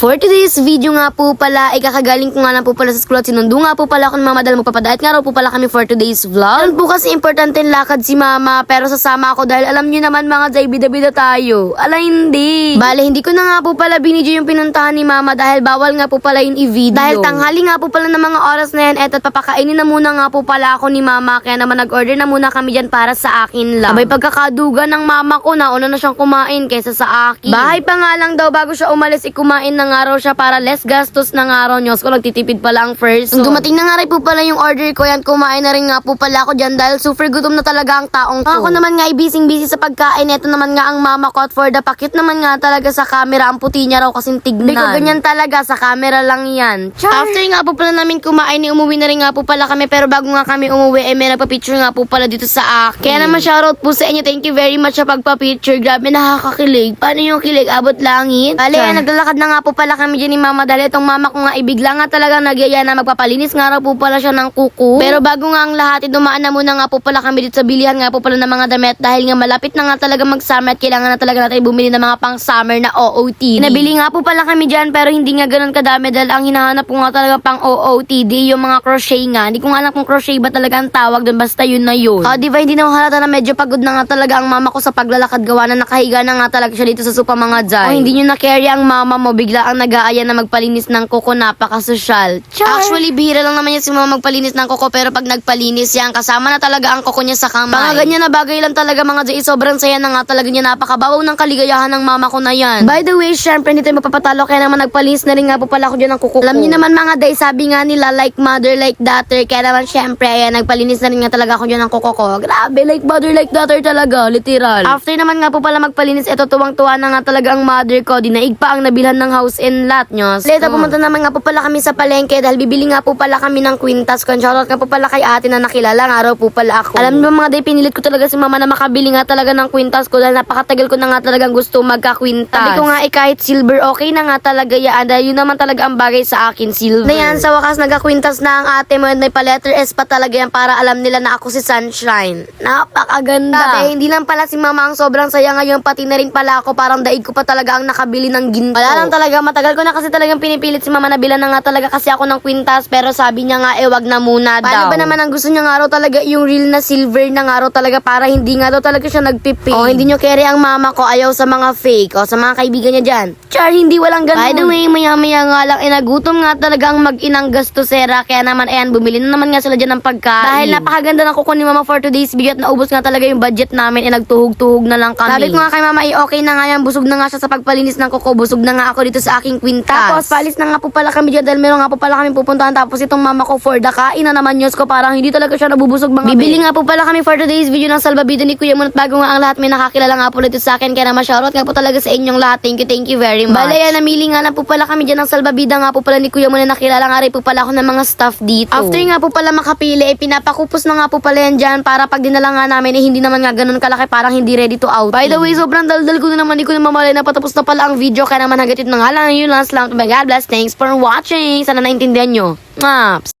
For today's video nga po pala, ay kakagaling ko nga lang po pala sa school at sinundo nga po pala ako ng mama dahil magpapadayat nga raw po pala kami for today's vlog. Alam po kasi importante lakad si mama pero sasama ako dahil alam nyo naman mga jay bida-bida tayo. Ala hindi. Bale, hindi ko na nga po pala binidyo yung pinuntahan ni mama dahil bawal nga po pala yun i-video. Dahil tanghali nga po pala ng mga oras na yan eto at papakainin na muna nga po pala ako ni mama kaya naman nag-order na muna kami dyan para sa akin lang. Abay pagkakaduga ng mama ko na una na siyang kumain kaysa sa akin. Bahay pa nga lang daw bago siya umalis ikumain na nga raw siya para less gastos na nga raw Diyos ko nagtitipid pa lang first. Nung dumating na nga rin po pala yung order ko yan kumain na rin nga po pala ako dyan dahil super gutom na talaga ang taong to. Ako naman nga ibising busy sa pagkain ito naman nga ang mama ko at for the pakit naman nga talaga sa camera ang puti niya raw kasing tignan. Biko ganyan talaga sa camera lang yan. After nga po pala namin kumain eh, umuwi na rin nga po pala kami pero bago nga kami umuwi eh may nagpa-picture nga po pala dito sa akin. Kaya naman shoutout po sa inyo. Thank you very much sa pagpa-picture. Grabe nakakakilig. Paano yung kilig? Abot langit? Bale, naglalakad na nga po pala kami dyan ni mama dahil itong mama ko nga ibigla nga talaga nagyaya na magpapalinis nga raw po pala siya ng kuko. Pero bago nga ang lahat, eh, dumaan na muna nga po pala kami dito sa bilihan nga po pala ng mga damit dahil nga malapit na nga talaga mag-summer at kailangan na talaga natin bumili ng mga pang-summer na OOTD. Nabili nga po pala kami dyan pero hindi nga ganun kadami dahil ang hinahanap ko nga talaga pang OOTD yung mga crochet nga. Hindi ko nga alam kung crochet ba talaga ang tawag doon basta yun na yun. Ah, di hindi na halata na medyo pagod na nga talaga ang mama ko sa paglalakad gawa na nakahiga na nga talaga siya dito sa supa mga jay. Oh, hindi nyo na-carry ang mama mo bigla ang nag-aaya na magpalinis ng kuko napaka-social. Actually, bihira lang naman yan si mama magpalinis ng kuko pero pag nagpalinis yan, kasama na talaga ang kuko niya sa kamay. Mga ganyan na bagay lang talaga mga jay. Sobrang saya na nga talaga niya napakabawaw ng kaligayahan ng mama ko na yan. By the way, syempre hindi tayo mapapatalo kaya naman nagpalinis na rin nga po pala ako dyan ng kuko. Alam niyo naman mga day, sabi nga nila like mother, like daughter. Kaya naman syempre, ayan, nagpalinis na rin nga talaga ako dyan ng kuko ko. Grabe, like mother, like daughter talaga, literal. After naman nga po pala magpalinis, eto tuwang-tuwa na nga talaga ang mother ko. Dinaig pa ang nabilhan ng house and lot nyo. Later, pumunta naman nga po pala kami sa palengke dahil bibili nga po pala kami ng kwintas. Kung shoutout nga po pala kay ate na nakilala nga raw po pala ako. Alam niyo mga day, pinilit ko talaga si mama na makabili nga talaga ng kwintas ko dahil napakatagal ko na nga talagang gusto magka-kwintas. Sabi ko nga eh kahit silver okay na nga talaga yan dahil yun naman talaga ang bagay sa akin, silver. Na yan, sa wakas nagka-kwintas na ang ate mo and may pa-letter S pa talaga yan para alam nila na ako si Sunshine. Napakaganda. Dati, hindi lang pala si mama ang sobrang saya ngayon, pati na rin pala ako, parang daig ko pa talaga ang nakabili ng ginto. Wala lang talaga, matagal ko na kasi talagang pinipilit si mama na bilan na nga talaga kasi ako ng kwintas, pero sabi niya nga, eh, wag na muna daw. Paano ba naman ang gusto niya nga raw talaga yung real na silver na nga raw talaga para hindi nga daw talaga siya nagpipi. Oh, hindi niyo carry ang mama ko, ayaw sa mga fake, o sa mga kaibigan niya dyan. Char, hindi walang ganun. By the way, maya-maya nga lang, eh, nagutom nga talaga ang mag-inang gastosera, kaya naman, ayan, bumili na naman nga sila dyan ng pagkain. Dahil napakaganda ng kuko ni mama for today's video at naubos nga talaga yung budget namin, eh, nagtuhog-tuhog na lang kami. Sabi ko nga kay mama, eh, okay na nga yan, busog na nga siya sa pagpalinis ng kuko, busog na nga ako dito sa aking kwintas. Tapos, palis na nga po pala kami dyan dahil meron nga po pala kami pupuntahan. Tapos, itong mama ko for the kain na naman news ko, parang hindi talaga siya nabubusog mga Bibili nga po pala kami for today's video ng salbabida ni Kuya Mon at bago nga ang lahat may nakakilala nga po dito sa akin. Kaya naman shoutout nga po talaga sa inyong lahat. Thank you, thank you very much. Bale, yan, namili nga lang po pala kami dyan ng salbabida nga po pala ni Kuya Mon na nakilala nga rin po pala ako ng mga staff dito. After nga po pala makapili, eh, pinapakupos na nga po pala yan dyan para pag dinala nga namin, eh, hindi naman nga ganun kalaki, parang hindi ready to out. By the way, sobrang daldal ko na naman, di ko na mamalay na patapos na pala ang video, kaya naman hanggat ito na nga lang, yun lang, salamat, God bless, thanks for watching, sana naintindihan nyo. Maps.